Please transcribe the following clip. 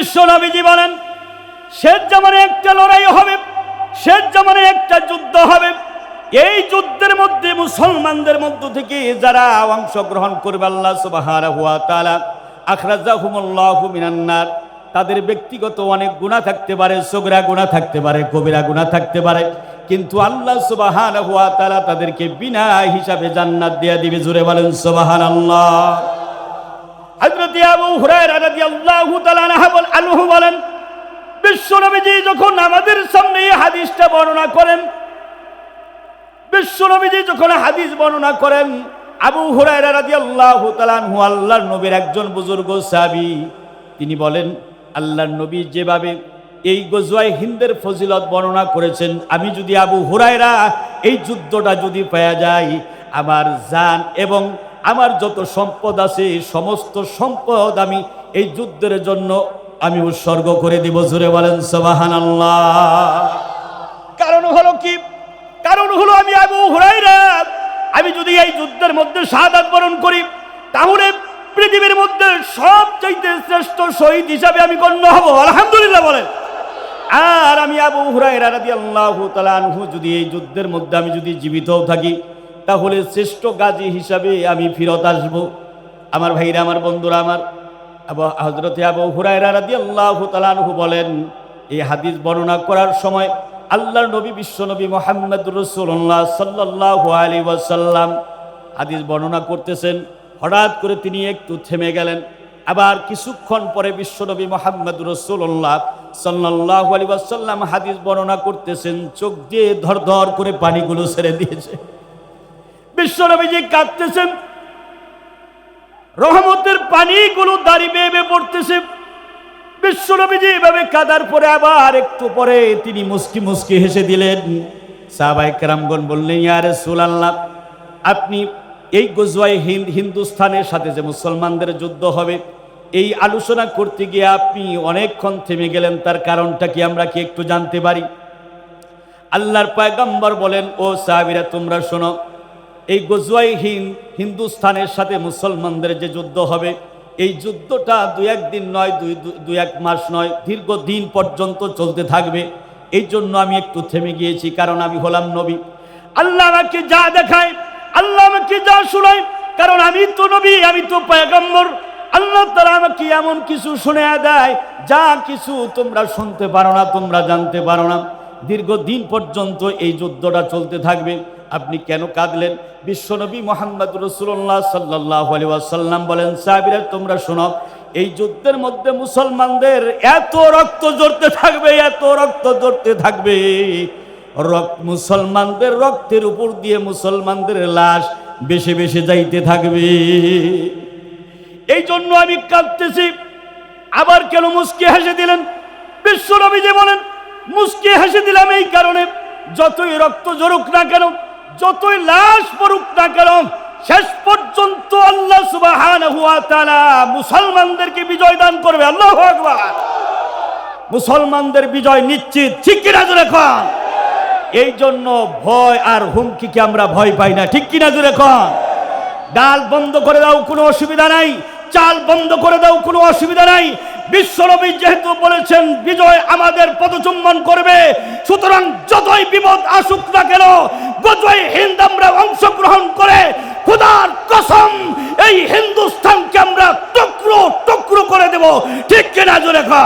বিশ্ব নবীজি বলেন, শেষ জামানে একটা লড়াই হবে, শেষ জামানে একটা যুদ্ধ হবে। এই যুদ্ধের মধ্যে মুসলমানদের মধ্য থেকে যারা অংশগ্রহণ করবে, আল্লাহ সুবহানাহু ওয়া তাআলা আখরাজাহুমুল্লাহু মিনান্নার তাদের ব্যক্তিগত অনেক গুণা থাকতে পারে, সগরা গুণা থাকতে পারে, কবিরা গুণা থাকতে পারে, কিন্তু আল্লাহ সুবহানাহু ওয়া তাআলা তাদেরকে বিনা হিসাবে জান্নাত দিয়ে দিবে। জুড়ে বলেন সুবহানাল্লাহ। আবু বলেন যখন আমাদের হাদিসটা বর্ণনা করেন যখন হাদিস বর্ণনা করেন, আবু নবীর একজন বুজুর্গ সাহাবী, তিনি বলেন, আল্লাহর নবী যেভাবে এই গজওয়াই হিন্দের ফজিলত বর্ণনা করেছেন, আমি যদি আবু হুরায়রা এই যুদ্ধটা যদি পাওয়া যায় আমার জান এবং আমার যত সম্পদ আছে, সমস্ত সম্পদ আমি এই যুদ্ধের জন্য আমি উৎসর্গ করে দিব। জুড়ে বলেন সবাহান কারণ হলো কি? কারণ হলো আমি আবু হুরাইরা আমি যদি এই যুদ্ধের মধ্যে শাহাদাত বরণ করি, তাহলে পৃথিবীর মধ্যে সবচাইতে শ্রেষ্ঠ শহীদ হিসাবে আমি গণ্য হব। আলহামদুলিল্লাহ বলেন। আর আমি আবু হুরাইরা রাদিয়াল্লাহু তাআলা আনহু যদি এই যুদ্ধের মধ্যে আমি যদি জীবিতও থাকি তাহলে শ্রেষ্ঠ গাজী হিসাবে আমি ফিরত আসব। আমার ভাইরা, আমার বন্ধুরা, আমার হজরতে আবু হুরায়রা আনহু বলেন, এই হাদিস বর্ণনা করার সময় আল্লাহর নবী বিশ্বনবী মোহাম্মদ রসুল্লাহ সাল্লাল্লাহু আলাইহি ওয়াসাল্লাম হাদিস বর্ণনা করতেছেন। হঠাৎ করে তিনি একটু থেমে গেলেন। আবার কিছুক্ষণ পরে বিশ্বনবী মোহাম্মদ রসুল্লাহ সাল্লাল্লাহু আলাইহি ওয়াসাল্লাম হাদিস বর্ণনা করতেছেন। চোখ দিয়ে ধর ধর করে পানিগুলো ছেড়ে দিয়েছে। বিশ্বনবীজি কাঁদতেছেন। রহমতের পানিগুলো দাঁড়িয়ে বেয়ে পড়তেছে। বিশ্বনবীজি এভাবে কাদার পরে আবার একটু পরে তিনি মুস্কি মুস্কি হেসে দিলেন। সাহাবাই কেরামগণ বললেন ইয়ারে সুলাল্লাহ আপনি এই গজওয়াই হিন্দ হিন্দুস্থানের সাথে যে মুসলমানদের যুদ্ধ হবে, এই আলোচনা করতে গিয়ে আপনি অনেকক্ষণ থেমে গেলেন, তার কারণটা কি আমরা কি একটু জানতে পারি? আল্লাহর পয়গম্বর বলেন, ও সাহাবিরা, তোমরা শোনো এই গজওয়াই হিন্দ হিন্দুস্থানের সাথে মুসলমানদের যে যুদ্ধ হবে, এই যুদ্ধটা দু একদিন নয়, দুই দুই এক মাস নয়, দীর্ঘদিন পর্যন্ত চলতে থাকবে। এই জন্য আমি একটু থেমে গিয়েছি, কারণ আমি হলাম নবী। আল্লাহ আমাকে যা দেখায়, আল্লাহ আমাকে যা শোনায়, কারণ আমি তো নবী, আমি তো পয়গম্বর। আল্লাহ তারা আমাকে এমন কিছু শুনে দেয়, যা কিছু তোমরা শুনতে পারো না, তোমরা জানতে পারো না। দীর্ঘদিন পর্যন্ত এই যুদ্ধটা চলতে থাকবে। আপনি কেন কাঁদলেন? বিশ্বনবী মোহাম্মদ রসুল্লাহ সাল্লাহ আসাল্লাম বলেন, সাহাবিরা, তোমরা শোনো, এই যুদ্ধের মধ্যে মুসলমানদের এত রক্ত জড়তে থাকবে, এত রক্ত জড়তে থাকবে। রক্ত, মুসলমানদের রক্তের উপর দিয়ে মুসলমানদের লাশ বেশি বেশি যাইতে থাকবে। এই জন্য আমি কাঁদতেছি। আবার কেন মুস্কি হেসে দিলেন? বিশ্বনবী যে বলেন মুস্কি হেসে দিলাম এই কারণে, যতই রক্ত জড়ুক না কেন যতই লাশ পড়ুক না কেন, শেষ পর্যন্ত আল্লাহ সুবহানাহু ওয়া তাআলা মুসলমানদেরকে বিজয় দান করবে। আল্লাহু আকবার। মুসলমানদের বিজয় নিশ্চিত। ঠিক কিনা জোরে খান এই জন্য ভয় আর হুমকিকে আমরা ভয় পাই না। ঠিক কিনা জোরে খান ডাল বন্ধ করে দাও, কোনো অসুবিধা নাই। চাল বন্ধ করে দাও, কোনো অসুবিধা নাই। বিশ্বনবী যেহেতু বলেছেন, বিজয় আমাদের পদচুম্বন করবে, সুতরাং যতই বিপদ আসুক না কেন গজয় হিন্দ আমরা অংশগ্রহণ করে, খুদার কসম, এই হিন্দুস্তানকে আমরা টুকরো টুকরো করে দেব। ঠিক কিনা জোরে খা